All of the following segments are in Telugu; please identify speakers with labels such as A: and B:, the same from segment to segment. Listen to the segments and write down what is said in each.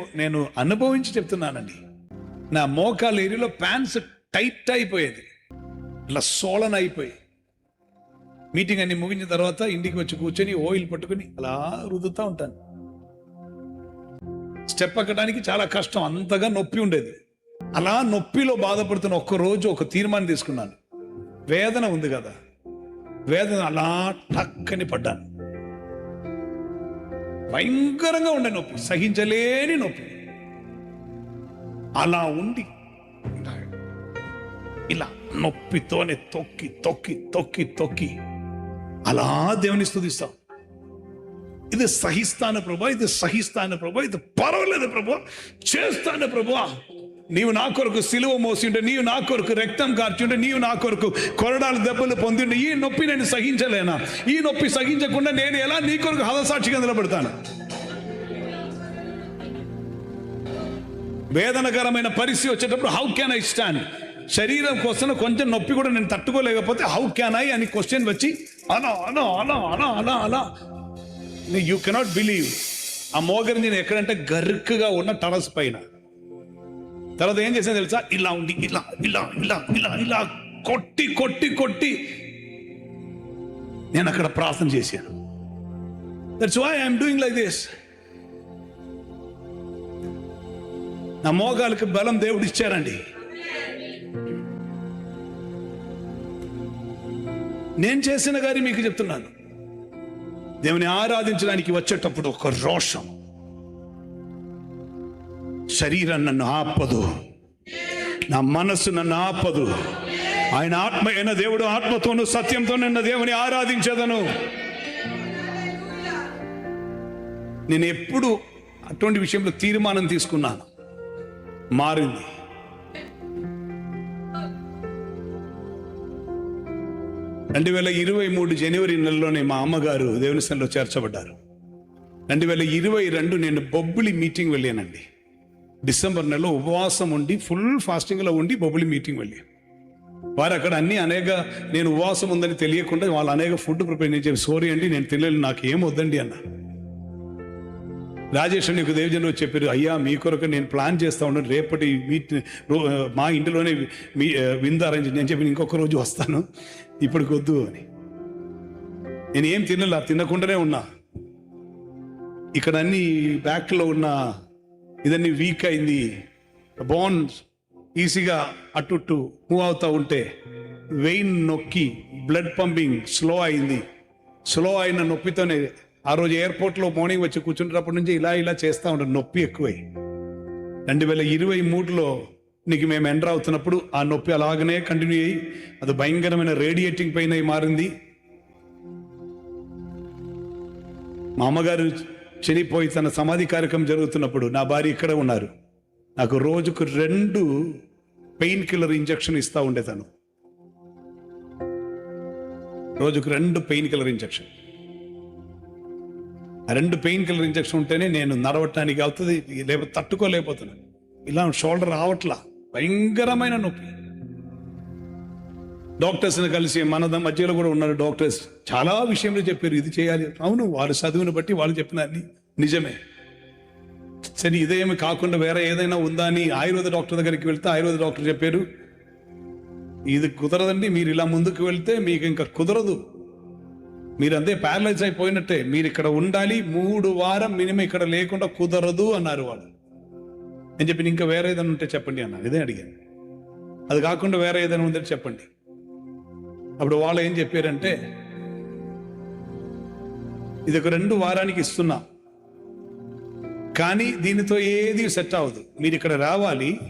A: నేను అనుభవించి చెప్తున్నానండి. నా మోకాలు ఏరియాలో ప్యాంట్స్ టైట్ అయిపోయేది. ఇలా సోళన అయిపోయి మీటింగ్ అన్ని ముగించిన తర్వాత ఇంటికి వచ్చి కూర్చొని ఆయిల్ పట్టుకుని అలా రుదుతూ ఉంటాను. స్టెప్ ఎక్కడానికి చాలా కష్టం. అంతగా నొప్పి ఉండేది. అలా నొప్పిలో బాధపడుతున్న ఒక్క రోజు ఒక తీర్మానం తీసుకున్నాను. వేదన ఉంది కదా. వేదన అలా టక్కని పడ్డాను. భయంకరంగా ఉండే నొప్పి. సహించలేని నొప్పి. అలా ఉండి ఇలా నొప్పితోనే తొక్కి తొక్కి తొక్కి తొక్కి అలా దేవుని స్థుతిస్తాం. ఇది సహిస్తాను ప్రభా ఇది సహిస్తాను ప్రభా ఇది పర్వాలేదు ప్రభా చేస్తాను ప్రభా. నీవు నా కొరకు సిలువ మోసి ఉంటే నీవు నా కొరకు రక్తం కార్చుంటే నీవు నా కొరకు కొరడాలు దెబ్బలు పొందిండు ఈ నొప్పి నేను సహించలేనా? ఈ నొప్పి సహించకుండా నేను ఎలా నీ కొరకు హదసాక్షిగా నిలబడతాను? వేదనకరమైన పరిస్థితి వచ్చేటప్పుడు హౌ క్యాన్ ఐ స్టాండ్ శరీరం కోసం కొంచెం నొప్పి కూడా నేను తట్టుకోలేకపోతే హౌ క్యాన్ ఐ అని క్వశ్చన్ వచ్చి అలా అలా అలా అలా అలా అలా యూ కెనాట్ బిలీవ్ ఆ మోగరి నేను ఎక్కడంటే గరుక్కుగా ఉన్న టరస్ పైన. తర్వాత ఏం చేసాను తెలుసా? ఇలా ఉంది ఇలా ఇలా ఇలా ఇలా ఇలా కొట్టి కొట్టి కొట్టి నేను అక్కడ ప్రార్థన చేశాను. That's why I'm doing like this నా మోగాలకు బలం దేవుడు ఇచ్చారండి. నేను చేసిన గారి మీకు చెప్తున్నాను. దేవుని ఆరాధించడానికి వచ్చేటప్పుడు ఒక రోషం. శరీరం నన్ను ఆపదు. నా మనస్సు నన్ను ఆపదు. ఆయన ఆత్మ అయిన దేవుడు ఆత్మతోను సత్యంతో నిన్న దేవుని ఆరాధించేదను. నేను ఎప్పుడు అటువంటి విషయంలో తీర్మానం తీసుకున్నాను. మారింది. రెండు వేల ఇరవై మూడు జనవరి నెలలోనే మా అమ్మగారు దేవుని సన్నిలో చేర్చబడ్డారు. రెండు వేల ఇరవై రెండు నేను బొబ్బులి మీటింగ్ వెళ్ళానండి. డిసెంబర్ నెలలో ఉపవాసం ఉండి ఫుల్ ఫాస్టింగ్లో ఉండి బబులి మీటింగ్ వెళ్ళి. వారు అక్కడ అన్ని అనేక నేను ఉపవాసం ఉందని తెలియకుండా వాళ్ళు అనేక ఫుడ్ ప్రిపేర్ నేను చెప్పి సోరీ అండి నేను తినలేను నాకు ఏం వద్దండి అన్న. రాజేష్ నీకు దేవజనులు చెప్పారు అయ్యా మీ కొరకు నేను ప్లాన్ చేస్తా ఉన్నాను రేపటి మీట్ మా ఇంటిలోనే మీ విందు అరేంజ్ నేను చెప్పి ఇంకొక రోజు వస్తాను ఇప్పటికి వద్దు అని. నేను ఏం తినలా తినకుండానే ఉన్నా. ఇక్కడ అన్ని బ్యాక్లో ఉన్న ఇదన్నీ వీక్ అయింది. బోన్స్ ఈజీగా అటు ఇటు మూవ్ అవుతూ ఉంటే వెయిన్ నొక్కి బ్లడ్ పంపింగ్ స్లో అయింది. స్లో అయిన నొప్పితోనే ఆ రోజు ఎయిర్పోర్ట్లో మార్నింగ్ వచ్చి కూర్చుంటున్నప్పటి నుంచి ఇలా ఇలా చేస్తూ ఉంటాను నొప్పి ఎక్కువై. రెండు వేల ఇరవై మూడులో నీకు మేము ఎంటర్ అవుతున్నప్పుడు ఆ నొప్పి అలాగనే కంటిన్యూ అయ్యి అది భయంకరమైన రేడియేటింగ్ పైన మారింది. మా అమ్మగారు చనిపోయి తన సమాధి కార్యక్రమం జరుగుతున్నప్పుడు నా భార్య ఇక్కడే ఉన్నారు. నాకు రోజుకు రెండు పెయిన్ కిల్లర్ ఇంజక్షన్ ఇస్తా ఉండే తను రోజుకు రెండు పెయిన్ కిల్లర్ ఇంజెక్షన్. రెండు పెయిన్ కిల్లర్ ఇంజక్షన్ ఉంటేనే నేను నడవటానికి అవుతుంది లేకపోతే తట్టుకోలేకపోతున్నాను ఇలా షోల్డర్ రావట్లా భయంకరమైన నొప్పి. డాక్టర్స్ని కలిసి మన మధ్యలో కూడా ఉన్నారు డాక్టర్స్. చాలా విషయంలో చెప్పారు ఇది చేయాలి. అవును వారు చదువుని బట్టి వాళ్ళు చెప్పిన నిజమే. సరే ఇదేమి కాకుండా వేరే ఏదైనా ఉందా అని ఆయుర్వేద డాక్టర్ దగ్గరికి వెళ్తే ఆయుర్వేద డాక్టర్ చెప్పారు. ఇది కుదరదండి మీరు ఇలా ముందుకు వెళ్తే మీకు ఇంకా కుదరదు. మీరు అంతే ప్యారలైజ్ అయిపోయినట్టే మీరు ఇక్కడ ఉండాలి మూడు వారం మినిమం ఇక్కడ లేకుండా కుదరదు అన్నారు వాళ్ళు. నేను చెప్పి ఇంకా వేరే ఏదైనా ఉంటే చెప్పండి అన్నారు ఇదే అడిగాను. అది కాకుండా వేరే ఏదైనా ఉందంటే చెప్పండి. అప్పుడు వాళ్ళు ఏం చెప్పారంటే ఇది ఒక రెండు వారానికి ఇస్తున్నా. కానీ దీనితో ఏది సెట్ అవ్వదు. మీరు ఇక్కడ రావాలి.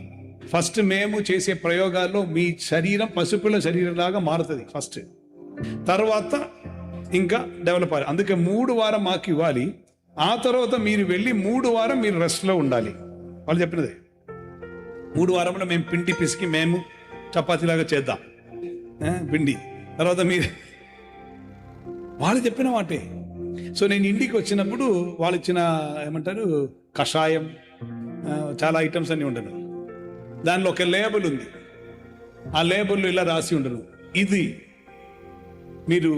A: ఫస్ట్ మేము చేసే ప్రయోగాల్లో మీ శరీరం పసిపిల్ల శరీరం లాగా మారుతుంది ఫస్ట్. తర్వాత ఇంకా డెవలప్ అవ్వాలి. అందుకే మూడు వారం మాకు ఇవ్వాలి. ఆ తర్వాత మీరు వెళ్ళి మూడు వారం మీరు రెస్ట్లో ఉండాలి. వాళ్ళు చెప్పినదే. మూడు వారంలో మేము పిండి పిసికి మేము చపాతీలాగా చేద్దాం. పిండి. తర్వాత మీరు వాళ్ళు చెప్పిన వాటే సో నేను ఇంటికి వచ్చినప్పుడు వాళ్ళు ఇచ్చిన ఏమంటారు కషాయం చాలా ఐటమ్స్ అన్ని ఉండను. దానిలో ఒక లేబుల్ ఉంది. ఆ లేబుల్లో ఇలా రాసి ఉండను. ఇది మీరు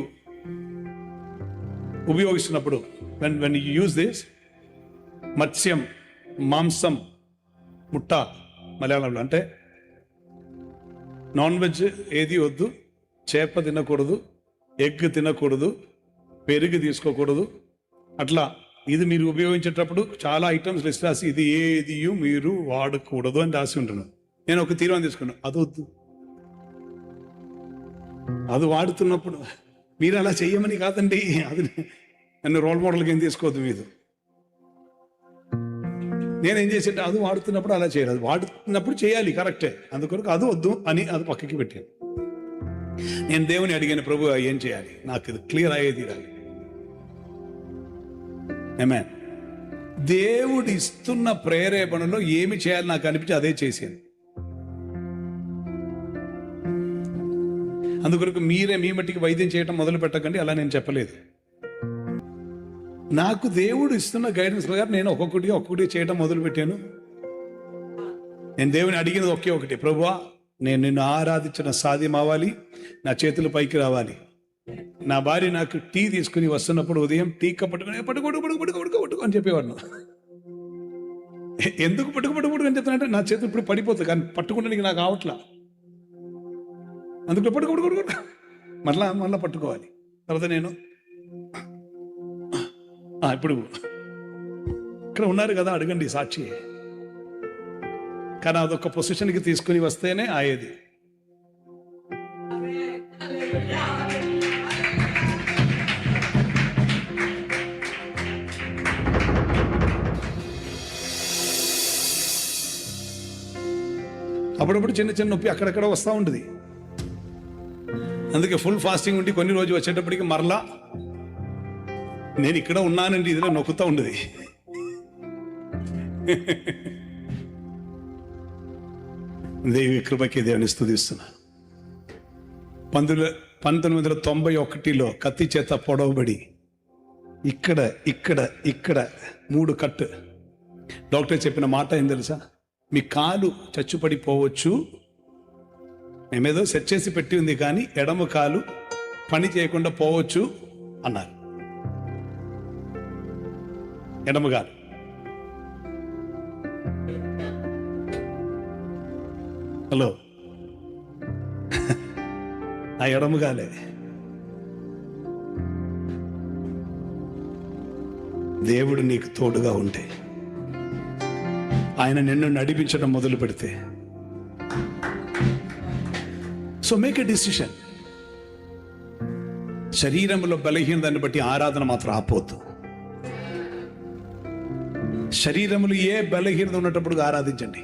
A: ఉపయోగిస్తున్నప్పుడు when when you use this మత్స్యం మాంసం ముట్ట మలయాళంలో అంటే నాన్ వెజ్ ఏది వద్దు చేప తినకూడదు ఎగ్ తినకూడదు పెరుగు తీసుకోకూడదు. అట్లా ఇది మీరు ఉపయోగించేటప్పుడు చాలా ఐటమ్స్ లిస్ట్ రాసి ఇది ఏది మీరు వాడకూడదు అని రాసి ఉంటున్నాను నేను ఒక తీర్మానం తీసుకున్నాను అది వద్దు. అది వాడుతున్నప్పుడు మీరు అలా చెయ్యమని కాదండి. అది నన్ను రోల్ మోడల్కి ఏం తీసుకోవద్దు మీరు. నేనేం చేసేట అది వాడుతున్నప్పుడు అలా చేయాలి. అది వాడుతున్నప్పుడు చేయాలి కరెక్టే అందుకొరకు అది వద్దు అని అది పక్కకి పెట్టాను. నేను దేవుని అడిగిన ప్రభు ఏం చేయాలి? నాకు ఇది క్లియర్ అయ్యే తీరాలి. ఏమే దేవుడు ఇస్తున్న ప్రేరేపణలో ఏమి చేయాలి నాకు అనిపించి అదే చేశాను. అందుకొరకు మీరే మీ మట్టికి వైద్యం చేయటం మొదలు పెట్టకండి అలా నేను చెప్పలేదు. నాకు దేవుడు ఇస్తున్న గైడెన్స్ ప్రకారం నేను ఒక్కొక్కటిగా ఒక్కొక్కటి చేయటం మొదలు పెట్టాను నేను దేవుని అడిగినది ఒకే ఒకటి ప్రభువా నేను నిన్ను ఆరాధించిన సాధ్యం అవ్వాలి నా చేతులు పైకి రావాలి. నా భార్య నాకు టీ తీసుకుని వస్తున్నప్పుడు ఉదయం టీ కప్పట్టుకుని పట్టుకోడు పడుకు పడుకు పడుకో పట్టుకో అని చెప్పేవాడు ఎందుకు పట్టుకు పట్టుకు పట్టుకు అని చెప్తానంటే నా చేతులు ఇప్పుడు పడిపోతుంది కానీ పట్టుకుంటానికి నాకు అవట్లా అందుకు పట్టుకు పట్టుకో పట్టుకో మళ్ళా మళ్ళీ పట్టుకోవాలి. తర్వాత నేను ఇప్పుడు ఇక్కడ ఉన్నారు కదా అడగండి సాక్షి. కానీ అదొక పొజిషన్కి తీసుకుని వస్తేనే అయ్యేది. అప్పుడప్పుడు చిన్న చిన్న నొప్పి అక్కడక్కడ వస్తూ ఉంటుంది. అందుకే ఫుల్ ఫాస్టింగ్ ఉండి కొన్ని రోజు వచ్చేటప్పటికి మరలా నేను ఇక్కడ ఉన్నానండి ఇదిలో నొక్కుతూ ఉండదు దేవి కృపకి దేవుని స్థుతిస్తున్నా. పంతొమ్మిది పంతొమ్మిది వందల తొంభై ఒకటిలో కత్తి చేత పొడవబడి ఇక్కడ ఇక్కడ ఇక్కడ మూడు కట్ డాక్టర్ చెప్పిన మాట ఏం తెలుసా? మీ కాలు చచ్చుపడిపోవచ్చు. మేమేదో సెట్ చేసి పెట్టి ఉంది కానీ ఎడమ కాలు పని చేయకుండా పోవచ్చు అన్నారు. ఎడమ కాలు. హలో. ఆ ఎడమ కాలే దేవుడు నీకు తోడుగా ఉంటే ఆయన నిన్ను నడిపించడం మొదలు పెడితే. సో మేక్ ఎ డిసిషన్ శరీరంలో బలహీనతను బట్టి ఆరాధన మాత్రం ఆపోద్దు. శరీరములు ఏ బలహీనత ఉన్నప్పుడు ఆరాధించండి.